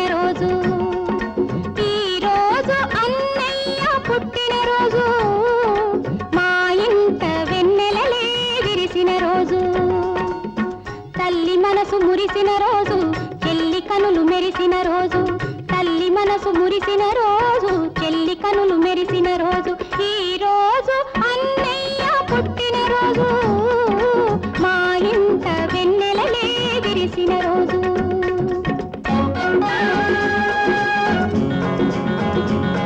పుట్టినరోజు ఈరోజు అన్నయ్య పుట్టినరోజు మా ఇంత వెన్నెలలే విరిసిన రోజు. తల్లి మనసు మురిసిన రోజు. చెల్లి కనులు మెరిసిన రోజు. తల్లి మనసు మురిసిన రోజు.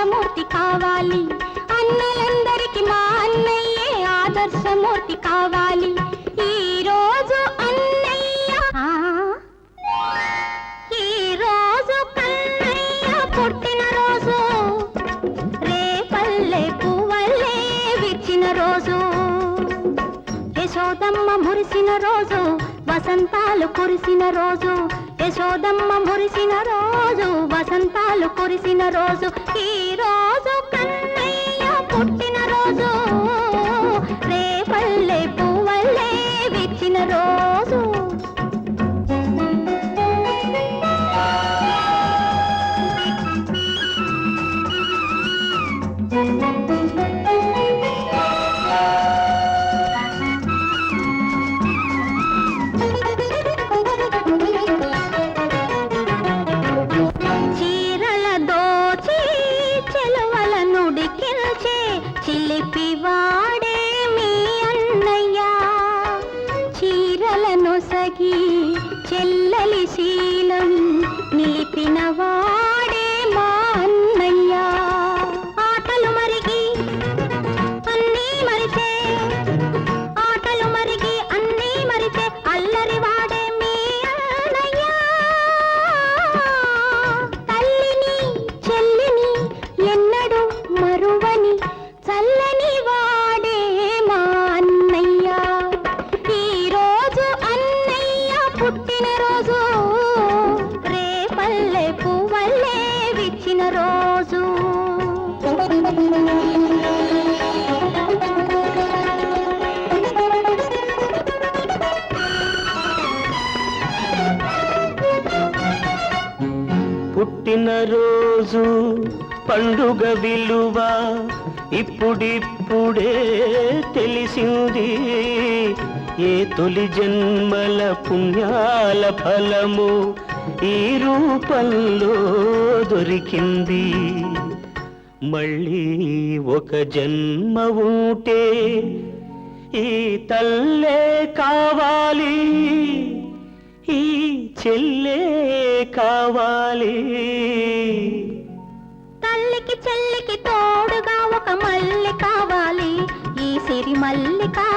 ఆదర్శమూర్తి కావాలి. అన్నలందరికీ మా అన్నయ్యే ఆదర్శమూర్తి కావాలి. ఈ రోజు అన్నయ్య ఆ, ఈ రోజు కన్నయ్య పుట్టిన రోజు. రేపల్లె పువ్వల్లే విచ్చిన రోజు. యశోదమ్మ మురిసిన రోజు వసంతాలు కురిసిన రోజు. యశోదమ్మ మురిసిన రోజు వసంతాలు కురిసిన రోజు ఈ రోజు కన్నయ్య పుట్టిన రోజు. రేపల్లె పువ్వల్లే విచ్చిన రోజు. చీరల வாடே పుట్టిన రోజు పుట్టినరోజు పండుగ విలువ ఇప్పుడిప్పుడే తెలిసింది. ఏ తొలి జన్మల పుణ్యాల ఫలము ఈ రూపంలో దొరికింది. మళ్ళీ ఒక జన్మ ఉంటే ఈ తల్లే కావాలి. ఈ చెల్లే కావాలి. తల్లికి చెల్లికి తోడుగా ఒక మల్లె కావాలి. ఈ సిరి మల్లె కావాలి